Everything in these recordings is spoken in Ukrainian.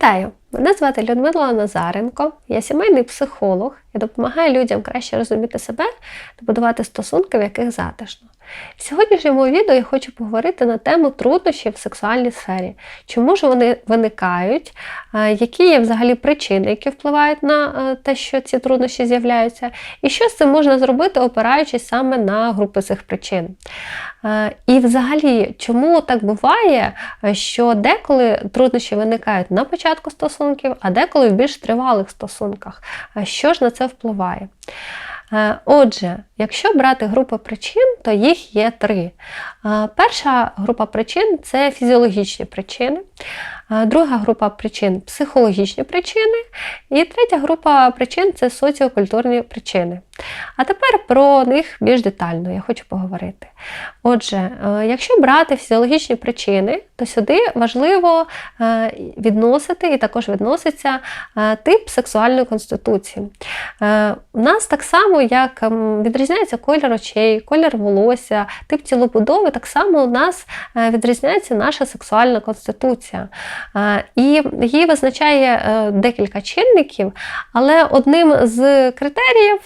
Вітаю! Мене звати Людмила Назаренко, я сімейний психолог і допомагаю людям краще розуміти себе та будувати стосунки, в яких затишно. В сьогоднішньому відео я хочу поговорити на тему труднощів в сексуальній сфері, чому ж вони виникають, які є взагалі причини, які впливають на е, те, що ці труднощі з'являються, і що з цим можна зробити, опираючись саме на групи цих причин. І взагалі, чому так буває, що деколи труднощі виникають на початку стосунків, а деколи в більш тривалих стосунках? Що ж на це впливає? Отже, якщо брати групи причин, то їх є три. Перша група причин це фізіологічні причини. Друга група причин психологічні причини. І третя група причин це соціокультурні причини. А тепер про них більш детально я хочу поговорити. Отже, е, якщо брати фізіологічні причини, то сюди важливо е, відносити і також відноситься е, тип сексуальної конституції. У нас так само, як відрізняється колір очей, колір волосся, тип тілобудови, так само у нас відрізняється наша сексуальна конституція. І її визначає декілька чинників, але одним з критеріїв,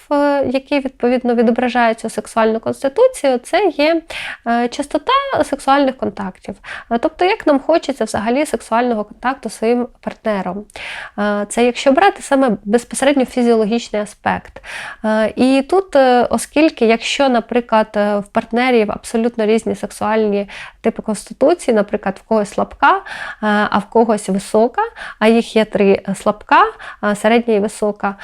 які відповідно відображають цю сексуальну конституцію, це є е, частота сексуальних контактів. Е, тобто, як нам хочеться взагалі сексуального контакту з своїм партнером. Е, це якщо брати саме безпосередньо фізіологічний аспект. І тут, оскільки, якщо, наприклад, в партнерів абсолютно різні сексуальні типи конституції, наприклад, в когось слабка, а в когось висока, а їх є три слабка, середня і висока,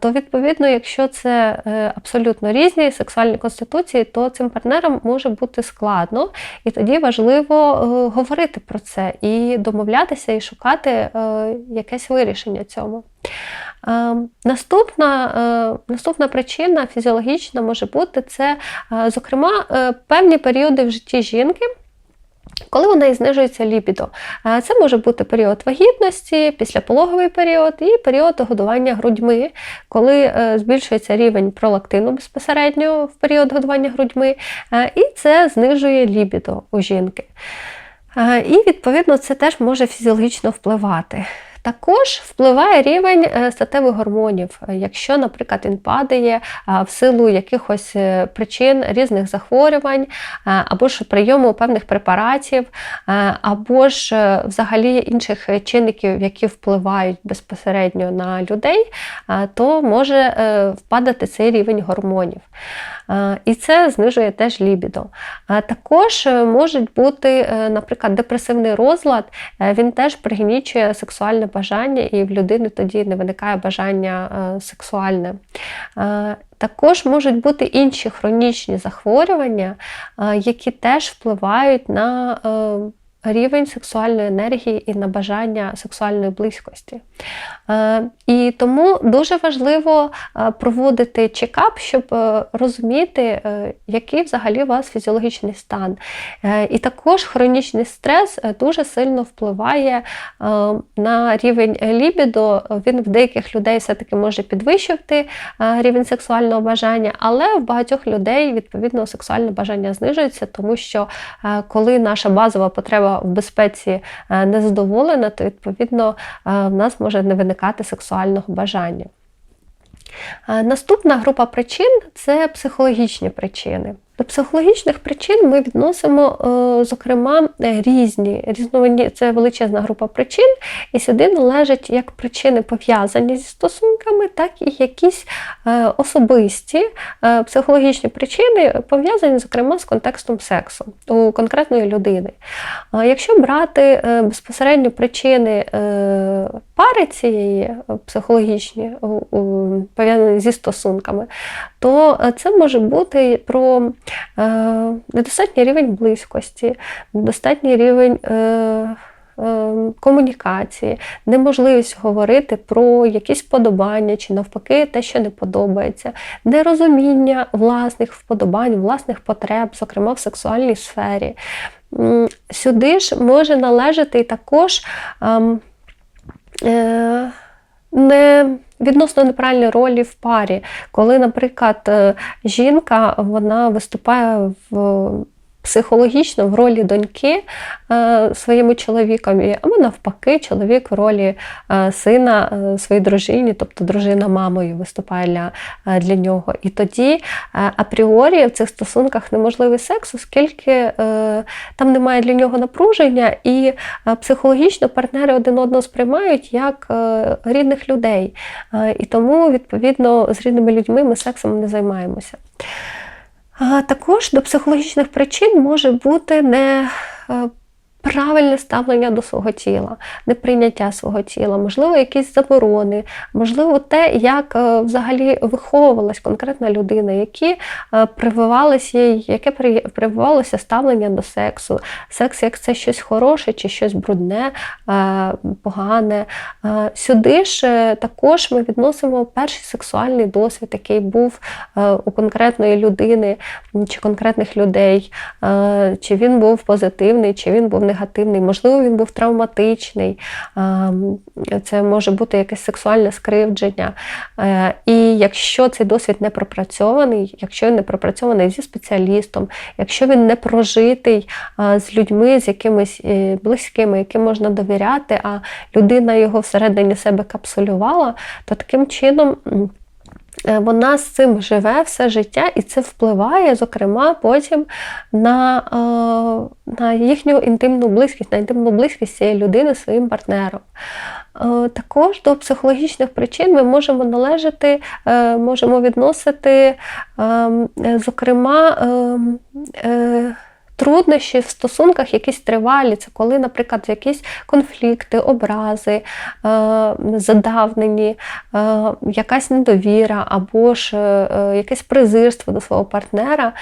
то відповідно, якщо це абсолютно різні сексуальні конституції, то цим партнерам може бути складно, і тоді важливо е, говорити про це і домовлятися, і шукати е, якесь вирішення цьому. Е, наступна наступна причина фізіологічна може бути це, зокрема, певні періоди в житті жінки. Коли у неї знижується ліпідо, Це може бути період вагітності, післяпологовий період і період годування грудьми, коли е, збільшується рівень пролактину безпосередньо в період годування грудьми, і це знижує лібідо у жінки. І, відповідно, це теж може фізіологічно впливати. Також впливає рівень е, статевих гормонів. Якщо, наприклад, він падає в силу якихось е, причин різних захворювань, або ж прийому певних препаратів, або ж взагалі інших чинників, які впливають безпосередньо на людей, то може е, впадати цей рівень гормонів. І це знижує теж лібідо. Також може бути, наприклад, депресивний розлад, він теж пригнічує сексуальне бажання, і в людини тоді не виникає бажання е, сексуальне. Е, також можуть бути інші хронічні захворювання, е, які теж впливають на рівень сексуальної енергії і на бажання сексуальної близькості. Е, і тому дуже важливо е, проводити чекап, щоб е, розуміти, який взагалі у вас фізіологічний стан. І також хронічний стрес дуже сильно впливає на рівень лібідо. Він в деяких людей все-таки може підвищувати рівень сексуального бажання, але в багатьох людей відповідно сексуальне бажання знижується, тому що коли наша базова потреба в безпеці не задоволена, то відповідно в нас може не виникати сексуального бажання. Наступна група причин це психологічні причини. До психологічних причин ми відносимо, е, зокрема, різні різновидні, це величезна група причин, і сюди належать як причини пов'язані зі стосунками, так і якісь е, особисті е, психологічні причини пов'язані, зокрема, з контекстом сексу у конкретної людини. Якщо брати безпосередньо причини пари цієї психологічні, пов'язані зі стосунками, то це може бути про Е, недостатній рівень близькості, недостатній рівень. Е, е, комунікації, неможливість говорити про якісь вподобання чи навпаки те, що не подобається, нерозуміння власних вподобань, власних потреб, зокрема в сексуальній сфері. Сюди ж може належати і також ем, не відносно неправильні ролі в парі, коли, наприклад, е, жінка вона виступає в психологічно в ролі доньки е, своєму чоловікові, або навпаки, чоловік в ролі е, сина е, своїй дружині, тобто дружина мамою виступає для, для нього. І тоді апріорі в цих стосунках неможливий секс, оскільки там немає для нього напруження, і психологічно партнери один одного сприймають як рідних людей. І тому, відповідно, з рідними людьми ми сексом не займаємося. А Також до психологічних причин може бути не е, правильне ставлення до свого тіла, неприйняття свого тіла, можливо, якісь заборони, можливо, те, як е, взагалі виховувалась конкретна людина, які е, прививалися яке прививалося ставлення до сексу. Секс як це щось хороше чи щось брудне, е, погане. Сюди ж також ми відносимо перший сексуальний досвід, який був у конкретної людини чи конкретних людей, чи він був позитивний, чи він був негативний, можливо, він був травматичний, це може бути якесь сексуальне скривдження. Е, І якщо цей досвід не пропрацьований, якщо він не пропрацьований зі спеціалістом, якщо він не прожитий з людьми, з якимись е, близькими, яким можна довіряти, а людина його всередині себе капсулювала, то таким чином. Е, Вона з цим живе все життя, і це впливає, зокрема, потім на, е, на їхню інтимну близькість, на інтимну близькість цієї людини своїм партнером. Е, Також до психологічних причин ми можемо належати, можемо відносити, ем, зокрема, ем, Труднощі в стосунках якісь тривалі, це коли, наприклад, якісь конфлікти, образи, е, задавнені, е, якась недовіра або ж е, якесь презирство до свого партнера.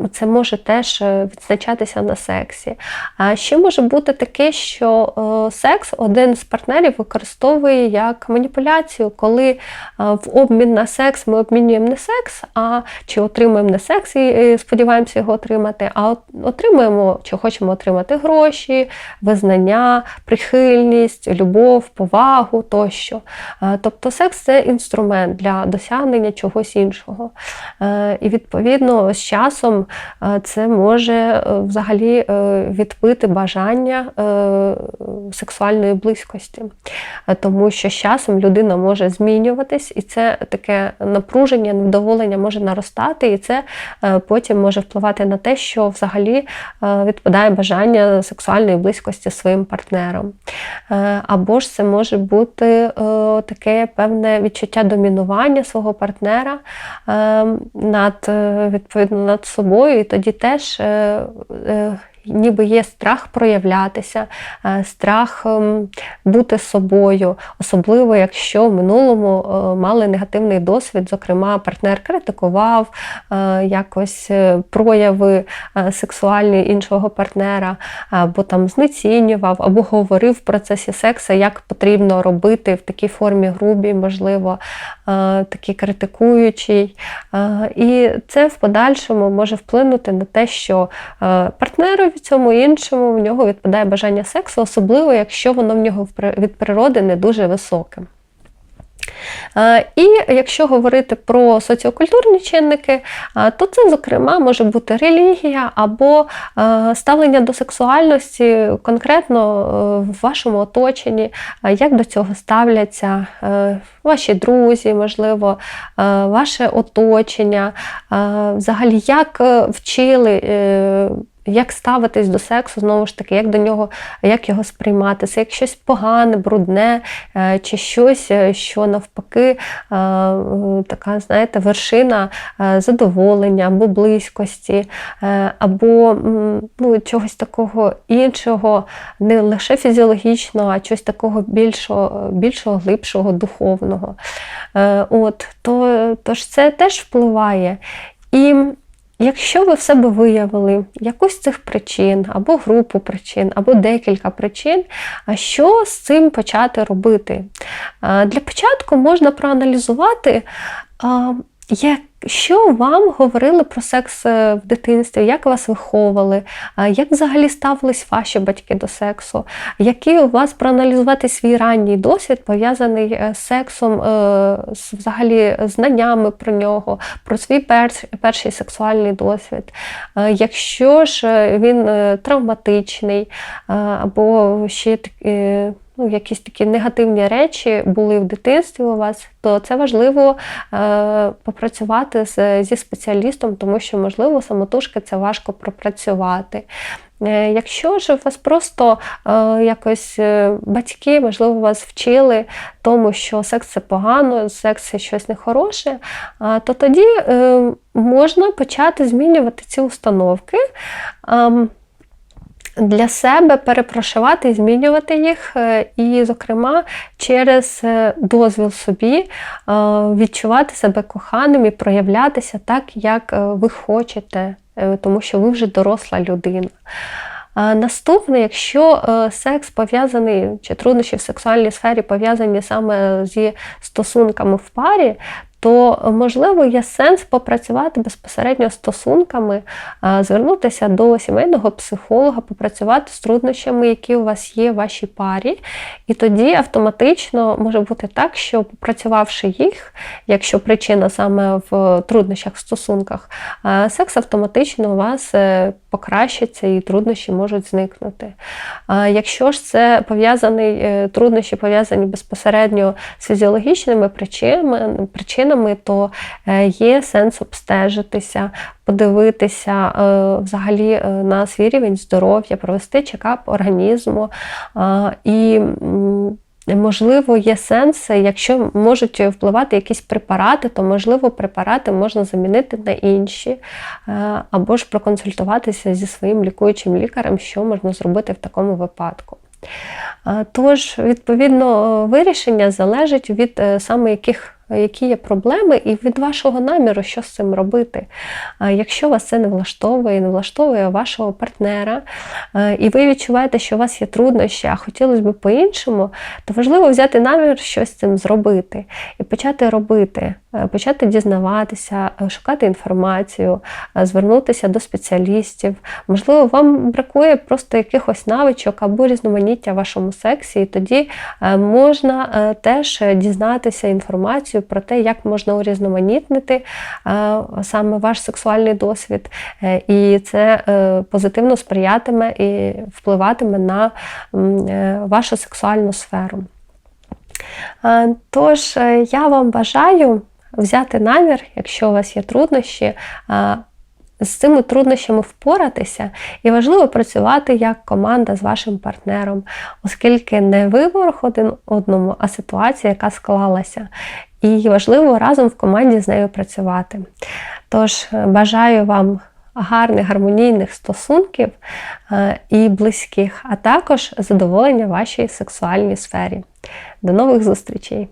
Е, це може теж е, відзначатися на сексі. А ще може бути таке, що е, секс один з партнерів використовує як маніпуляцію, коли е, в обмін на секс ми обмінюємо не секс, а чи отримуємо не секс і сподіваємося його отримати, а отримуємо, чи хочемо отримати гроші, визнання, прихильність, любов, повагу тощо. Тобто секс це інструмент для досягнення чогось іншого. І відповідно з часом це може е, взагалі е, відбити бажання е, сексуальної близькості, тому що з часом людина може змінюватись, і це таке напруження, невдоволення може наростати, і це потім може впливати на те, що взагалі відпадає бажання сексуальної близькості своїм партнером. Або ж це може бути таке певне відчуття домінування свого партнера е, над відповідно над собою, і тоді теж. Ніби є страх проявлятися, е, страх ем, бути собою, особливо якщо в минулому е, мали негативний досвід, зокрема, партнер критикував е, якось прояви сексуальні іншого партнера, або там знецінював, або говорив в процесі сексу, як потрібно робити в такій формі грубій, можливо, такий критикуючий. Е, І це в подальшому може вплинути на те, що е, цьому іншому в нього відпадає бажання сексу, особливо якщо воно в нього від природи не дуже високе. І якщо говорити про соціокультурні чинники, то це, зокрема, може бути релігія або ставлення до сексуальності конкретно е, в вашому оточенні, як до цього ставляться е, ваші друзі, можливо, е, ваше оточення, взагалі, як вчили. Як ставитись до сексу, знову ж таки, як до нього, як його сприймати, це як щось погане, брудне, е, чи щось, е, що навпаки, е, така, знаєте, вершина задоволення або близькості, або ну, чогось такого іншого, не лише фізіологічного, а чогось такого більшого, більшого глибшого, духовного. От, то, тож це теж впливає. І Якщо ви в себе виявили якусь з цих причин, або групу причин, або декілька причин, що з цим почати робити? Для початку можна проаналізувати, а, Що вам говорили про секс е, в дитинстві? Як вас виховували? Як взагалі ставились ваші батьки до сексу? Який у вас проаналізувати свій ранній досвід, пов'язаний е, з сексом, е, з взагалі знаннями про нього, про свій перш- перший сексуальний досвід? Якщо ж він травматичний, або ще такі, ну, якісь такі негативні речі були в дитинстві у вас, то це важливо е, попрацювати з, зі спеціалістом, тому що, можливо, самотужки це важко пропрацювати. Е, Якщо ж вас просто е, якось е, батьки, можливо, вас вчили тому, що секс це погано, секс це щось нехороше, а, то тоді е, можна почати змінювати ці установки. Ам, для себе перепрошивати змінювати їх, е, і, зокрема, через е, дозвіл собі е, відчувати себе коханим і проявлятися так, як ви хочете, тому що ви вже доросла людина. Наступне, якщо секс пов'язаний чи труднощі в сексуальній сфері пов'язані саме зі стосунками в парі, то можливо є сенс попрацювати безпосередньо стосунками, е, звернутися до сімейного психолога, попрацювати з труднощами, які у вас є в вашій парі. І тоді автоматично може бути так, що попрацювавши їх, якщо причина саме в труднощах в стосунках, е, секс автоматично у вас е, покращиться і труднощі можуть зникнути. Якщо ж це пов'язаний е, труднощі пов'язані безпосередньо з фізіологічними причинами, причинами, то е, є сенс обстежитися, подивитися е, взагалі е, на свій рівень здоров'я, провести чекап організму і. Можливо, є сенс, якщо можуть впливати якісь препарати, то можливо препарати можна замінити на інші, або ж проконсультуватися зі своїм лікуючим лікарем, що можна зробити в такому випадку. Тож, відповідно, вирішення залежить від саме яких. Які є проблеми, і від вашого наміру, що з цим робити. Якщо вас це не влаштовує, не влаштовує вашого партнера, е, і ви відчуваєте, що у вас є труднощі, а хотілося б по-іншому, то важливо взяти намір щось з цим зробити і почати робити, е, почати дізнаватися, е, шукати інформацію, е, звернутися до спеціалістів. Можливо, вам бракує просто якихось навичок або різноманіття в вашому сексі, і тоді е, можна е, теж дізнатися інформацію про те, як можна урізноманітнити е, саме ваш сексуальний досвід, Е, і це е, позитивно сприятиме і впливатиме на е, вашу сексуальну сферу. Е, Тож е, я вам бажаю взяти намір, якщо у вас є труднощі, з цими труднощами впоратися, і важливо працювати як команда з вашим партнером, оскільки не ви ворог один одному, а ситуація, яка склалася. І важливо разом в команді з нею працювати. Тож е, бажаю вам гарних гармонійних стосунків е, і близьких, а також задоволення вашій сексуальній сфері. До нових зустрічей!